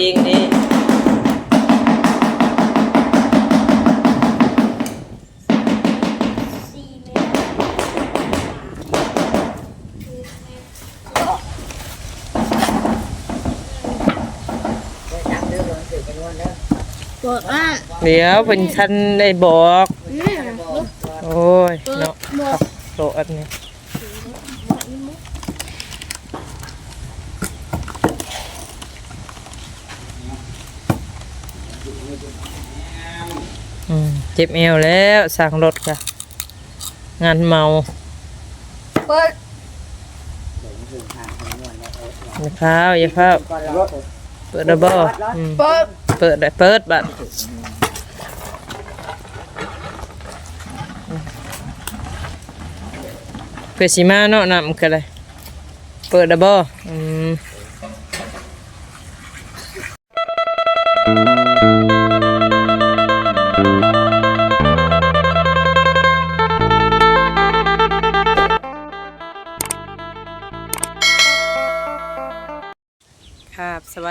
เองนี่สี่เมตรบอกว่าเดี๋ยวเป็นฉันได้บอก โอ้ย เนาะโตอันนี้อืมเจ็บเอวแล้วสั่งรถค่ะ งานเมาเปิดอย่าเข้าวอย่าเข้าวเปิดระเบ้อืมเปิดเปิดได้เปิดบัดเพื่อสิมาเนาะนำกันเลยเปิดระเบ้อืม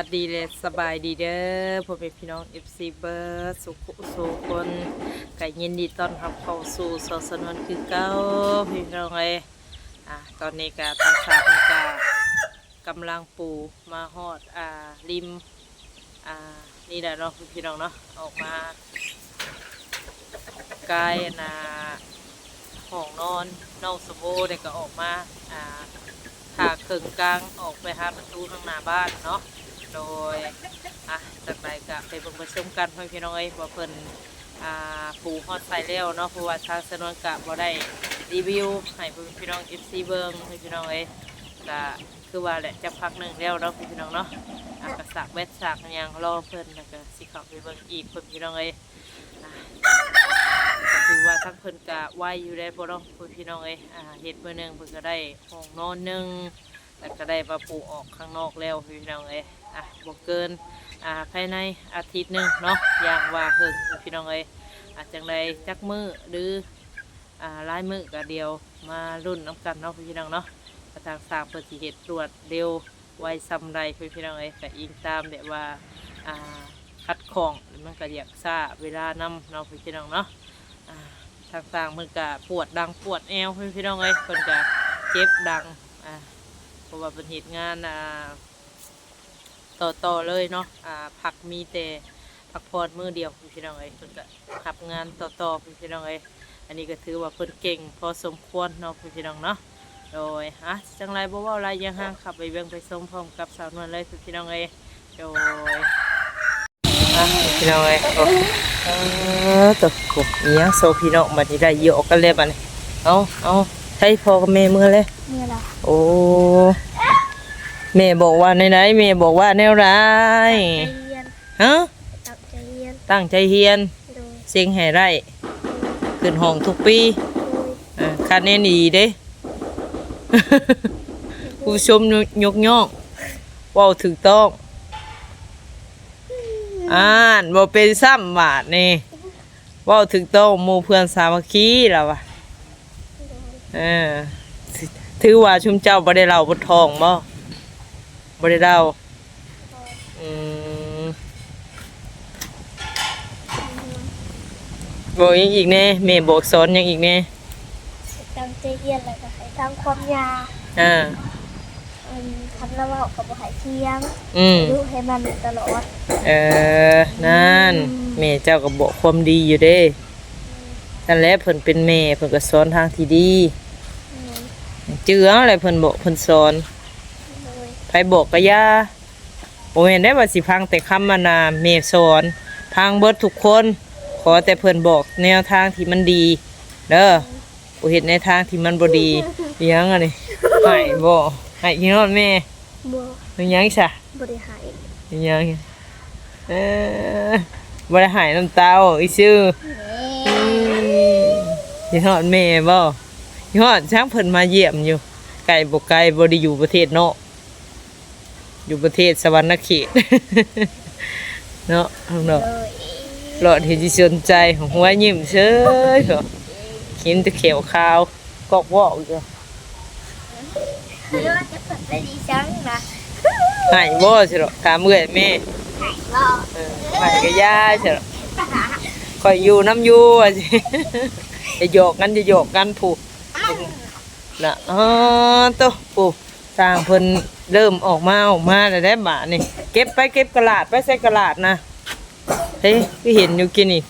วัสดีเลยสบายดีเด้อพ่อแม่พี่น้อง FC เบิร์สุขสุคนก็ยินดีต้อนรับเข้าสู่สอสนวนคือเก้าพี่น้องเอ้อะตอนนี้ก็ทางสามก็กำลังปูมาฮอดอ่าริมอ่านี่แหละเนาะพี่น้องเนาะออกมาไกลนะห้องนอนนอกสโบเด็กก็ออกมาอ่าถ้าครึ่งกลางออกไปหาประตูทางหน้าบ้านเนาะ โดยอะจากไปกะไปเบิ่งไปชมกันพ่อพี่น้องเอ้ยว่าเพิ่นอ่าปูฮอดใส่แล้วเนาะเพราะว่าทางสนวนกะบ่ได้รีวิวให้พ่อพี่น้อง FC เบิ่งพ่อพี่น้องเอ้ยกะคือว่าแหละจะพักหนึ่งแล้วเนาะพ่อพี่น้องเนาะอะกะสักเวทสักหยังรอเพิ่นแล้วก็สิเข้าไปเบิ่งอีกพ่อพี่น้องเอ้ยอะก็ถือว่าทั้งเพิ่นกะไวอยู่ได้พ่อเนาะพ่อพี่น้องเอ้ยอ่าเฮ็ดมื้อหนึงเพิ่นก็ได้ห้องนอนหนึง แล้วก็ได้มาปลูกออกข้างนอกแล้วพี่น้องเอ้ยอะบ่เกินอ่าภายในอาทิตย์หนึ่งเนาะอย่างว่าเฮิงพี่น้องเอ้ยอาจจังไดจักมือหรืออ่าลายมือก็เดียวมารุ่นน้ำกันเนาะพี่น้องเนาะกระทางสร้างเพื่อสิเฮ็ดตรวจเร็วไวซำใดพี่น้องเอ้ยก็อิงตามแบบว่าอ่าคัดของมันก็อยากซาเวลานำเนาะพี่น้องเนาะอ่าทางสร้างมันก็ปวดดังปวดแอวพี่น้องเอ้ยเพิ่นก็เจ็บดังอ่า เพราะว่าเป็นเหตุงานอ่าต่อต่อเลยเนาะอ่าพักมีแต่พักพรมือเดียวพี่น้องเอ้ยเพิ่นก็ขับงานต่อต่อพี่น้องเอ้ยอันนี้ก็ถือว่าเพิ่นเก่ง พอสมควรเนาะพี่น้องเนาะโดยฮะจังไรบ่เว่าอะไรยังห่างขับไปเบิ่งไปชมพร้อมกับสาวนวลเลยพี่น้องเอ้ยโดยพี่น้องเอ้ยโอ้เออตัวกูอีหยังโซพี่น้องบัดนี้ได้เยอะกันเลยบัดนี้เอาเอา ใช้พอกับแม่มือเลยเนี่ยเหรอโอ้แม่บอกว่าในไหนๆแม่บอกว่าแนวไรใจเย็นฮะตักใจเย็นตั้งใจเฮียนโดยเสียงให้ไรขึ้นห้องทุกปีโดยอ่าคะแนนดีเด้ ผู้ชมยกย่องเว่าถูกต้องอ่านบ่เป็นซ้ำบาทนี่เว่าถูกต้องหมู่เพื่อนสามัคคีแล้ววะ เออถือว่าชุมเจ้าบ่ได้เล่าบนทองบ่บ่ได้เล่าอืมบอกหยังอีกแน่แม่บอกสอนหยังอีกแน่ตั้งใจเย็นแล้วก็ให้ทำความยาอ่าอืมทำแล้วว่ากับบ่ใหายเที่ยงอืมรู้ให้มันตลอดเออนั่นแม่เจ้าก็บอกความดีอยู่เด้นั่นแหละเพิ่นเป็นแม่เพิ่นก็สอนทางที่ดีอืม เจืออะไรเพิ่นบอกเพิ่นสอนโดยไผบอกก็อย่าบ่แม่นได้ว่าสิพังแต่คำมานาแม่สอนพังเบิดทุกคน ขอแต่เพิ่นบอกแนวทางที่มันดีเด้อบ่เฮ็ดในทางที่มันบ่ดีอิหยังอันนี้ให้บ่ให้อีนอดแม่บ่อิหยังซะบ่ได้หายอิหยังเออบ่ได้หายน้ำตาออกอีซื่อยี่ห้อแม่บ่ ยี่ห้อช่างเพิ่นมาเยี่ยมอยู่ ไกลบ่ไกลบ่ได้อยู่ประเทศนอกอยู่ประเทศสวรรณเขตเนาะข้างนอกโดยหลอดเห็นสิสนใจของหัวยิ้มเฉยเหรอกินแต่เขียวขาวกอกวอกอยู่เรื่องจะเปิดได้ดีจังนะหายบ่สิหรอกถามเอื้อยแม่หาก็เออไปก็ย่าเฉยคอยอยู่น้ำอยู่อะสิจะโยกกันจะโยกกันผูก น่ะอ๋อตัวผูสร้างเพิ่นเริ่มออกมาออกมาแล้วได้บาทนี่เก็บไปเก็บกระลาดไปใส่กระลาดนะเฮ้ยพี่เห็นอยู่กินนี่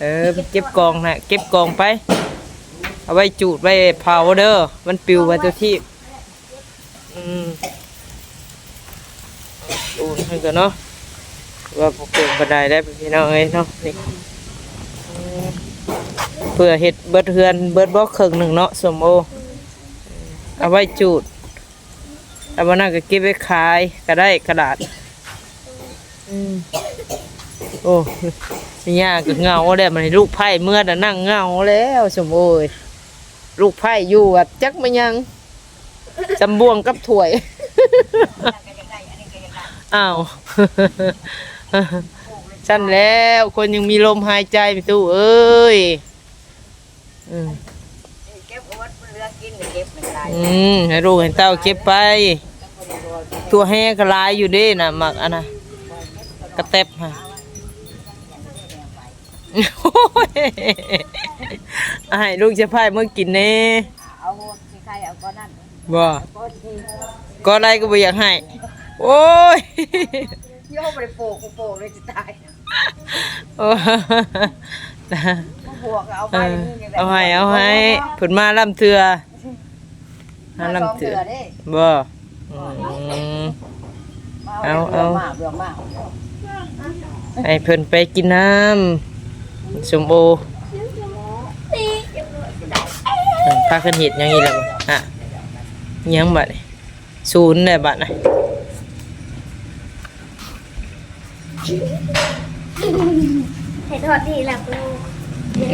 เออเก็บกองนะเก็บกองไป เอาไว้จูดไว้เผาเด้อมันปิวไปตัวที่อืมดูให้กันเนาะว่าพวกเกินบันไดได้พี่น้องเอ้ยเนาะนี่ เพื่อเฮ็ดเบิดเฮือนเบิดบ่ครึ่งหนึ่งเนาะสมโอเอาไว้จูดเอาไวันนั้นก็เก็บไว้ขายก็ได้กระดาษอืมโอ้ยยากก็เงาแล้วมันให้ลูกไผ่เมื่อน่ะนั่งเงาแล้วสมโอ้ยลูกไผ่อยู่อะจักมันยังจำบ่วงกับถ้วย อ้าวฉันแล้วคนยังมีลมหายใจไปตู้เอ้ย อืมเก็บเอาไว้เรือกินเดี๋ยวเก็บไม่ได้อืมให้ลูกให้เต้าเก็บไป ตัวแห้กระลายอยู่เด้น่ะหมักอันน่ะกระเต็บฮะโอ้ยให้ลูกจะพายเมื่อกินเน่เอาที่ใครเอาก็นั่นบ่ก็ที่ก็อะไรก็บ่อยากให้ โอ้ยโยกไปโปกโปกเลยจะตาย โอ้ยบวกเอาเอไปอนี่นี่แหละเอาให้เอาให้ผลมาลำเถือมามาลำลำเถืเถืออเด้บ่อืม เอาเอามากเบื่อมากให้เพิ่นไปกินน้ำสมโอตีจะรวยจะได้เออพาขึ้นเห็ดหยังอีแล้วบ่ฮะหยังบัดนี่ศูนย์เลยบัดน่ะให้ทอดที่หลับลูก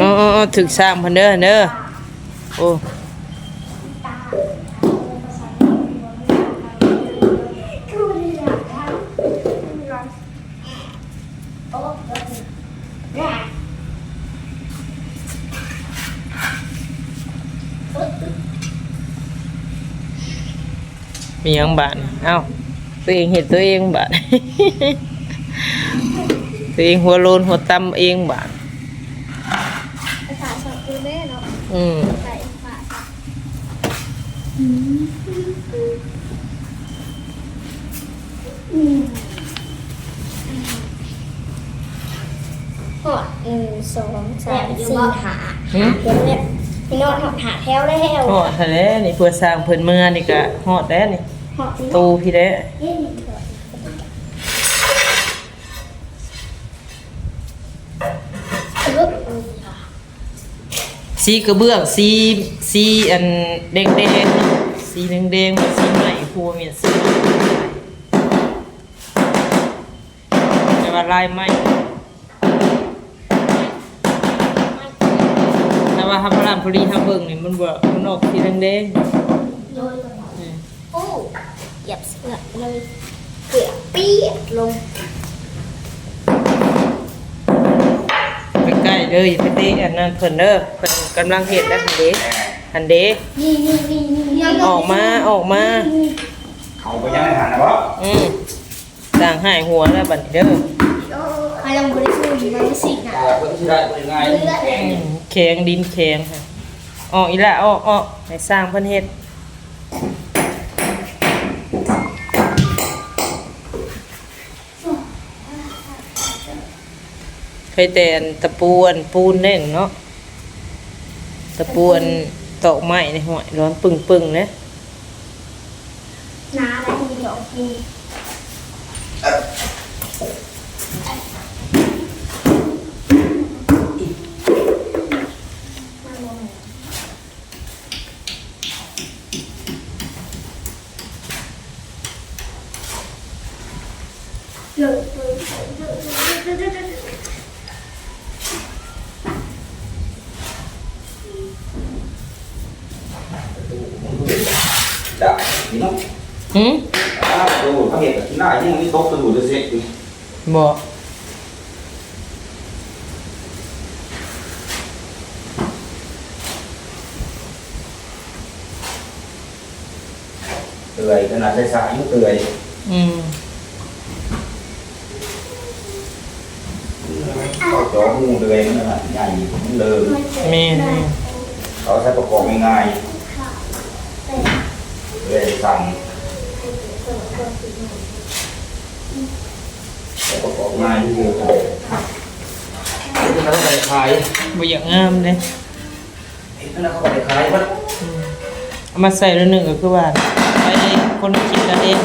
อ๋อๆๆถึกสร้างเพิ่นเด้อเด้อโอ้คือมันอยากทำโอ้แม่มีหยังบัดนี่เอ้าตัวเองเฮ็ดตัวเองบัดตัวเองหัวโลนหัวตำเองบัดภาษาสองคือแม่เนาะอืมใส่ฝาหอดหนึ่งสองสามสี่หาหึเดี๋ยวเนี่ยพี่นอนหอดหาแถวได้แล้วฮอดทะเลนี่เพื่อสร้างเพิ่นเมืองนี่ก็ฮอดแล้วนี่หอดที่ตูพี่เด้ เย็นเถอะลุก สีกระเบื้องสีสีอันแดงแดงๆสีแดงแดงๆเหมือนสีใหม่ครัวมีสีแต่ว่าลายไหมแต่ว่าฮับพลามพลีฮับเบิ่งนี่มันบ่มันออกสีแดงแดงโดนๆอืมโอ้เหยียบเสือกเลยเกือบเปียกลงใกล้ๆเลยไปเตะอันนั้นเพิ่นเด้อเพิ่น กำลังเฮ็ดแล้วหันเด้หันเดออกมาออกมา เขาไปยังไม่หันนะวะอืมต่างหายหัวแล้วบัดนี้เด้อใครลองบริสุทธิ์มันสินะคนที่ได้เป็นไงเลือดอืมแข็งดินแข็งค่ะออกอีละออกออกให้สร้างเพิ่นเฮ็ดเคยแต่นตะปูนปูนเน่นเนาะ ปวนตอกไม้ในหอยร้อนปึ่งๆนะน้าอะไรที่หยอกกินเดือดเดือดเดือดเดือดเดือดเดือด ได้นี่เนาะหืมอ้าวดูเขาเห็นหน้ายิ่ง นี่ตกกระดูกจะเสกบ่เตื่อยขนาดใช้สายยุ่งเตื่อยอืมเขาจ่องูเลยมันน่ะใหญ่มันเลยแม่นเขาใช้ประกอบง่ายๆเลยสั่งใช้ประกอบง่ายที่สุดแล้วก็ไปขายบ่อยากงามเลยแล้วเขาไปขายมันเอามาใส่แล้วหนึ่งก็คือว่าไปคนกินกันเอง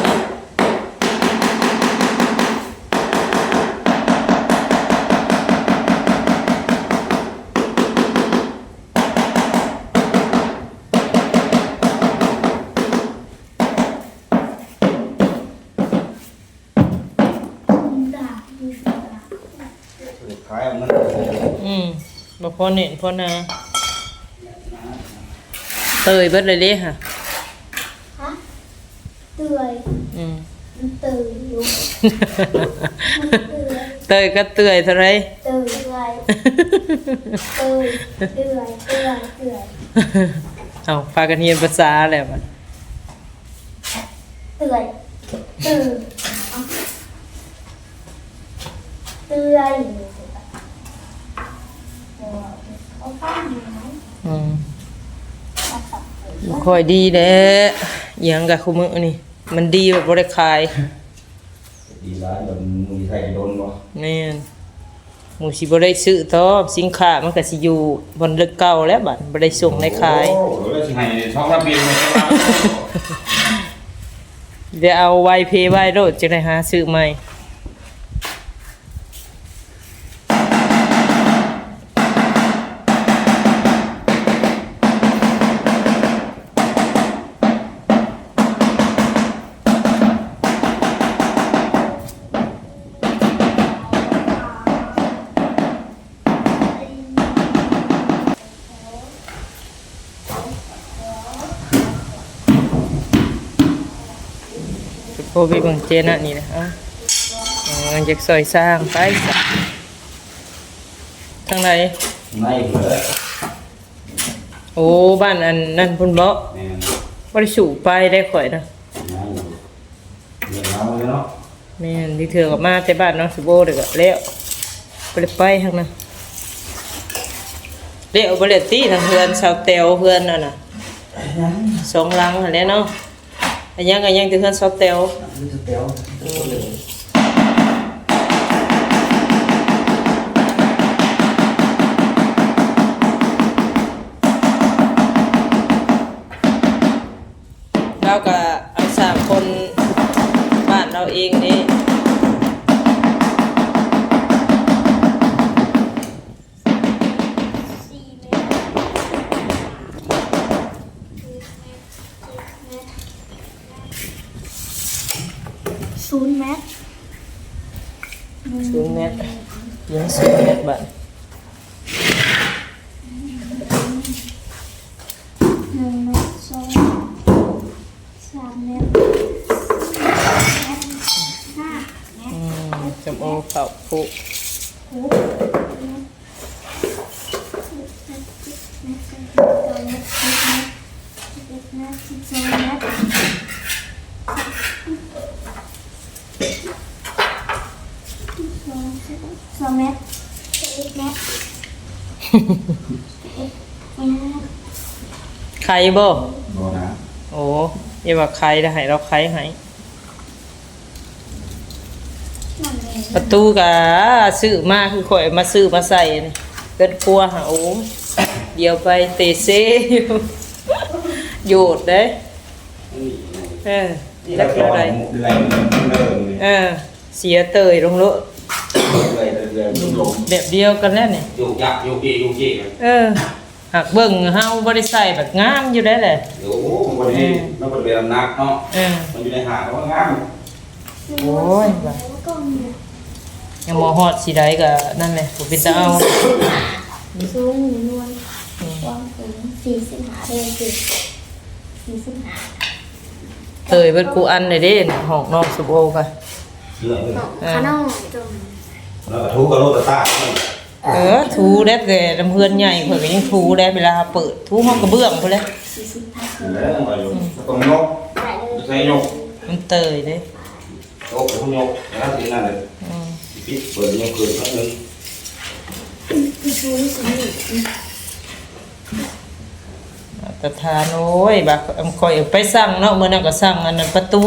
พอเน็ตพอนาเตยเบิดเลยเด้ค่ะ ฮะเตื่อยอืม มันตื่นอยู่เตยก็เตยเท่าไรตื่นเตื่อยตื่นเตื่อยเตื่อยเตื่อยเอาพากันเรียนภาษาแล้วบัดเตื่อยตื่นเอาเตื่อยเอาป้าอยู่ไหน อืมเอาตับไปบ่ค่อยดีแด้อหยังกับคุมื้อนี่ มันดีแบบบ่ได้ขายดีร้านแบบมีใครโดนบ่แม่นหมูสิบ่ได้ซื้อต่อสินค้ามันก็สิอยู่บนเลึกเก่าแล้วบัดบ่ได้ส่งได้ขายโอ้โหแล้วสิให้ช่องระเบียงให้ว่าเดี๋ยวเอาไวเพย์ไว้โลดจะได้หาซื้อใหม่ สุโคไปเบิ่งเจนะนี่นะเอ้าเอออยากซอยสร้างไปจ้ะทางไหนในเลยโอ้บ้านอันนั่นพุ่นบ่แม่นบ่ได้สู่ไปได้ข่อยนะในเดี๋ยวเราเลยเนาะแม่นที่เถื่อกับมาแต่บ้านเนาะสุโบเด้อก็แล้วบ่ได้ไปทางนั้นเดี๋ยวบ่ได้ตีทางเฮือนชาวเตวเฮือนนั่นน่ะสองหลังหั่นแหละเนาะ อันยังอันยังที่เฮือนชาวเตวมันจะเตียว ยังศูนย์เมตรบ้ ใครบ่บ่นะโอ้ยาว่าใครได้ให้เราใครให้นั่นเองประตูก็ซื้อมาคือข่อยมาซื้อมาใส่นี่เกินกลัวหาโอ้เดี๋ยวไปเตะเซอยู่โยดเด้เออนี่จัเรากจะเท่าไปใดเรื่อยๆเรื่อยๆเออเสียเตยลงโลด เลยๆเรื่อยๆลงแบบเดียวกันแล้วนี่อยู่ยักอยู่กี่อยู่กี่เออหักเบิ่งเฮาบ่ได้ใส่แบบงามอยู่ได้แหละเดี๋ยววันนี้มันเป็นเรื่องนักเนาะเออมันอยู่ในหาดเพรางามโอ้ยว่ยังมอฮอดสิได้ก็นั่นแหละบ่เป็นตาเอาสูงหนึ่นวลความสูงสี่สิบห้าเซนติสี่สิบห้าเตยเบิดกูอันได้เด้ห้องนองสุโบค่ะเรื่อยขนมจมๆ แล้วก็ทุกกับโลตาตาเออทูได้แต่ลำเพื่อนใหญ่เพิ่นก็ยังทูได้เวลาเปิดทูห้องกระเบื้องพุ่นแหละสี่สิบห้าเซนแล้วมาอยู่ตรงยกได้เลยใส่ยกมันเตยเด้โต๊ะทุกยกแล้วทีนั้นเลยอืมปิดเปิดยกคืนนิดนึงสูงสีนี่ตะทานโอ้ยบักอำคอยไปสั่งเนาะมื้อนั้นก็สั่งอันนั้นประตู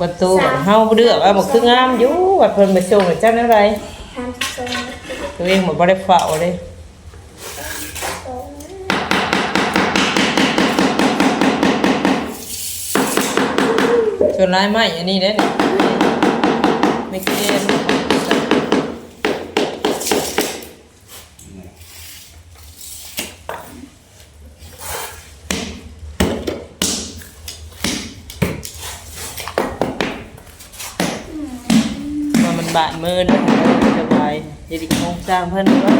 ประตูเฮาบ่เลือกเอาบ่คืองามอยู่ว่าเพิ่นไปส่งจังได๋ทานสองตัวเองบ่ได้เฝ้าเลยสองส่วนลายไม้อันนี้เด้นี่ไม่เกมว่า มันบาดมือนะสบายอย่าดิโครงสร้างเพิ่นว่า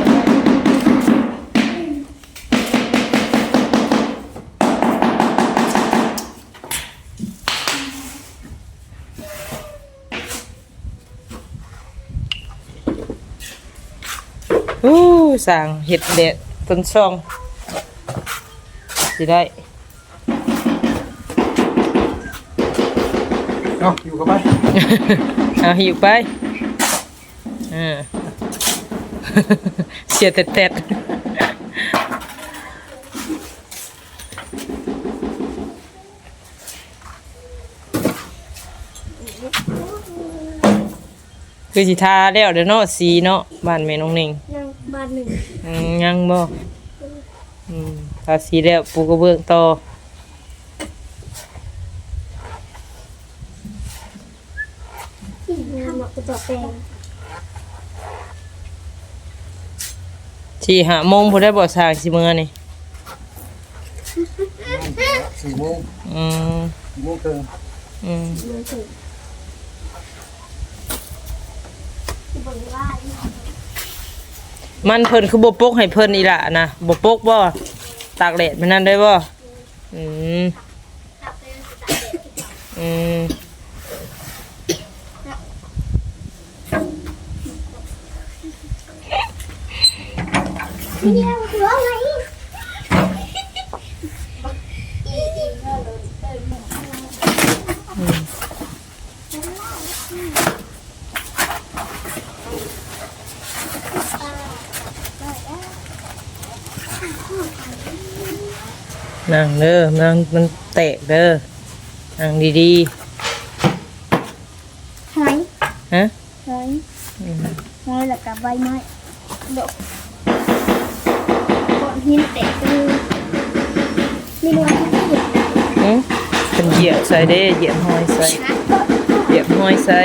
อู้สร้างเห็ดเด็ดต้นช่องสิได้เอาอยู่กับไป เอาหิวไป อ่าเสียเต็ดๆคือสิทาแล้วเดี๋ยวเนาะสีเนาะบ้านแม่น้องนิ่งนั่งบ้านหนึ่งอืมยังบ่อืมทาสีแล้วปูกระเบื้องต่อที่งานหมักกระจอกแดง ที่หาโมงพอได้บ่สร้างสิมื้อนี่สี่โมงอืมสี่โมงครึ่งอืมเมืองถึงที่บนว่ามันเพิ่นคือบ่ปกให้เพิ่นอีหละนะบ่ปกบ่ตากแดดมันนั่นได้บ่อืมอืม เดียวหัวอะไร นั่งเด้อมันมันแตกเด้อนั่งดีหอยๆฮะหอยหอยแล้วกับใบไม้ดอกก้อน หินแตกคือไม่รู้ว่าที่เหยียบอืมเป็นเหยียบใส่เด้เหยียบหอยใส่นะเหยียบหอยใส่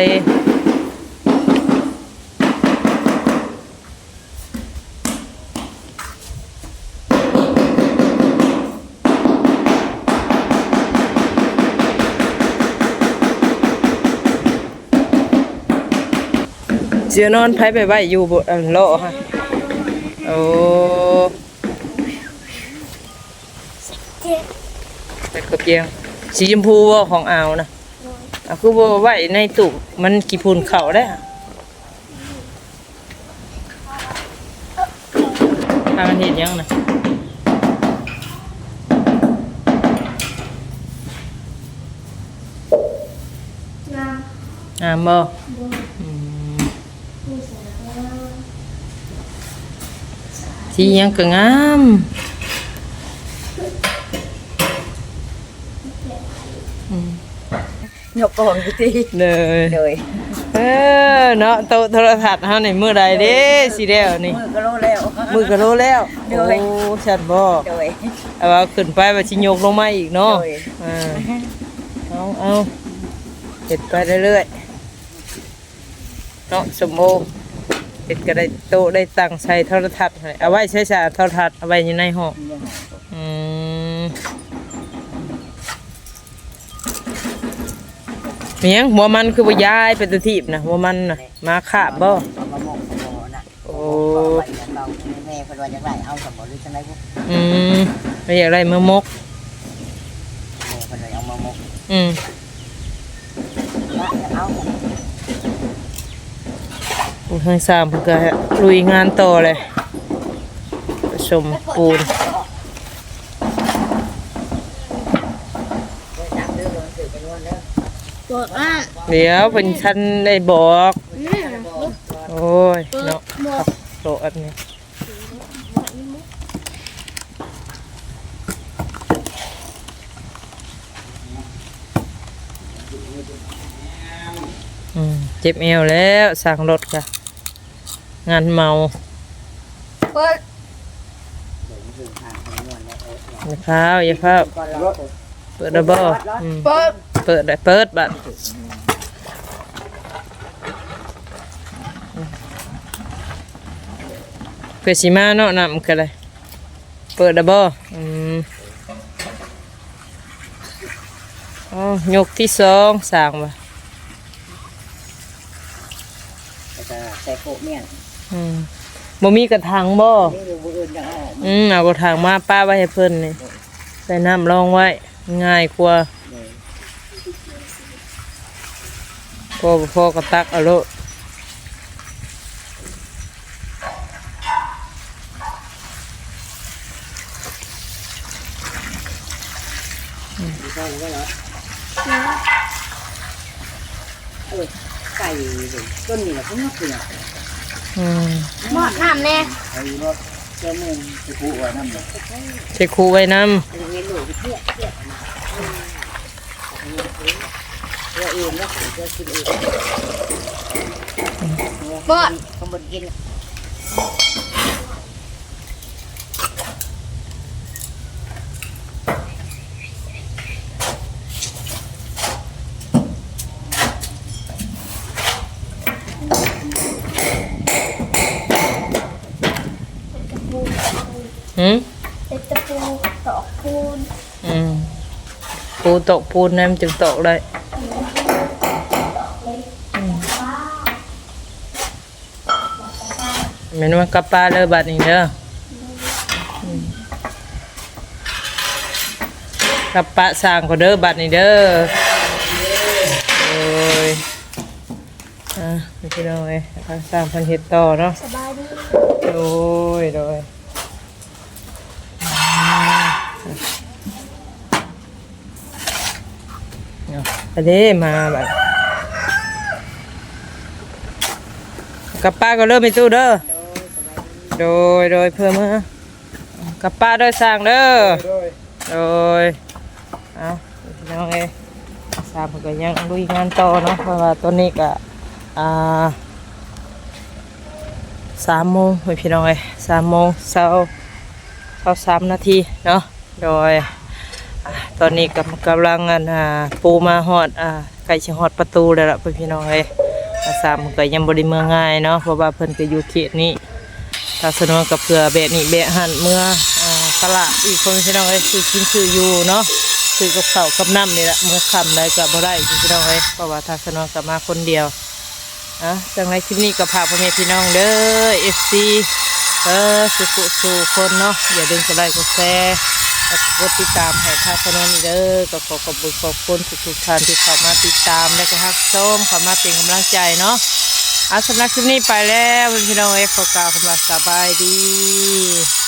เสือนอนไผไปไว้อยู่บนอันโลฮะโอ้ เจ็บ แต่กระเพียง สีชมพูบ่ของอ่าวนะอะคือบ่าไว้ในตู้มันกี่พูนเข่าได้ทางเห็นยังนะอ่ามบ่สียังก็งาม ยกกองอยู่ที่เลยเลยเออเนาะโตะโทรทัศน์เฮานี่มื้อใดเด้สิแล้วนี่ มือก็รู้แล้ว มื้อก็รู้แล้วโดโอ้ยชัดบ่เลยเอาว่าขึ้นไปว่าสิยกลงมาอีกเนาะโดยอ่าเอาเอาเฮ็ดไปเรื่อยๆเนาะสมโอเฮ็ดก็ได้โตะได้ตั้งใส่โทรทัศน์ให้เอาไว้ใช้ชาโทรทัศน์เอาไว้อยู่ในห้องอื เมียงหัวมันคือบ่ยายเป็นตัวทีบนะหัวมันนะมาขาบบ่เอามาหมกเอามาน่ะโอ้ไว้อย่างเราแม่เพิ่นว่าจังไดเอาสมบ่หรือจังไรพวกอืมไปอยากได้มือมก แม่เพิ่นว่าเอามาหมกอืมละเอาทางสามเพิ่นก็ลุยงานต่อเลยผสมปูนวยตามเรื่องมันถือเป็นวันเด้อ บอกว่าเดี๋ยวเป็นชั้นได้บอก อืมโอ้ยเนาะบอกโตะอันนี้อืมเจ็บเอวแล้วสั่งรถค่ะ งานเมาเปิด อย่าเข้าวอย่าเข้าวก่อนเรา เปิดระเบ้อืมเปิดเปิดได้เปิดบัดเพื่อสิมาเนาะนำกันเลยเปิดระเบ้อืมอ๋อยกที่สองสร้างว่ะแล้วก็ใส่โกะเมี่ยงอืมบ่มีกระถางบ่นี่ดูบุอื่นยังเอาออกอืมเอากระถางมาป้าไว้ให้เพิ่นนี่ใส่น้ำรองไว้ ง่ายกว่าเลยพอพอก็ตักเอาโลดดูเข้าไว้เหรอเออไก่เลยต้นนี่แหละเขาไม่กินอะอืมหมอดน้ำแน่ไอ้รถเจ้ามึงจะกูไว้น้ำเลยใช้ครูไว้น้เรียนหลูกเที่ยเที่ยเพื่ อเองแล้วเพื่อกินเองเปิดเขาบนกินำหืมเป็นตะปูตอกปูนอืมปูโตะปูนน้ำจึงโตะได้อื แม่นว่ากลับป้าเลยบัดนี้เด้อกลับป้าสร้างก็เด้อบัดนี้เด้อโอ้ยอะพี่น้องเอ้ยทาสร้างเพันเฮ็ดต่อเนาะสบายดีโอ้ยโดยเอาไปเด้มาแบบกับป้าก็เริ่มไปตู้เด้อ โดยโดยเพิ่มมากับป้าโดยสั่งเด้อโดยโดยเอาพี่น้องเอ้ยสามเพิ่นก็ยังลุยงานต่อเนาะเพราะว่าตอนนี้ก็อ่าสามโมงเฮ้ยพี่น้องเอ้ยสามโมงเช้าเช้าสามนาทีเนาะโดยอ่าตอนนี้กำกำลังอันอ่าปูมาฮอดอ่าใกล้สิฮอดประตูแล้วล่ะเพิ่นพี่น้องเอ้ยอ่าสามเพิ่นก็ยังบ่ได้เมือง่ายเนาะเพราะว่าเพิ่นก็อยู่เขตนี้ ถ้าสนวนกับเผื่อเบะนี่เบะหันเมื่อตลาดอีกคนพี่น้องเอ้ยคือกินคืออยู่เนาะคือกับข้ากับน้ำนี่แหละเมื่อคำได้กับบ่ได้พี่น้องเอ้ยเพราะว่าถ้าสนวนกับมาคนเดียวอะจังไรคลิปนี้กับพาพ่อแม่พี่น้องเด้อเอฟซีเออสุขสู่คนเนาะอย่าลืมกดไลค์กดแชร์แล้วก็กดติดตามให้ทางสนวนนี่เด้อก็ขอขอบคุณขอบคุณทุกๆท่านที่เข้ามาติดตามและก็ฮักชมเข้ามาเป็นกำลังใจเนาะ อาสำหรับคลิปนี้ไปแล้วพี่น้องเอ็กซ์ขอกล่าวคำว่าสบายดี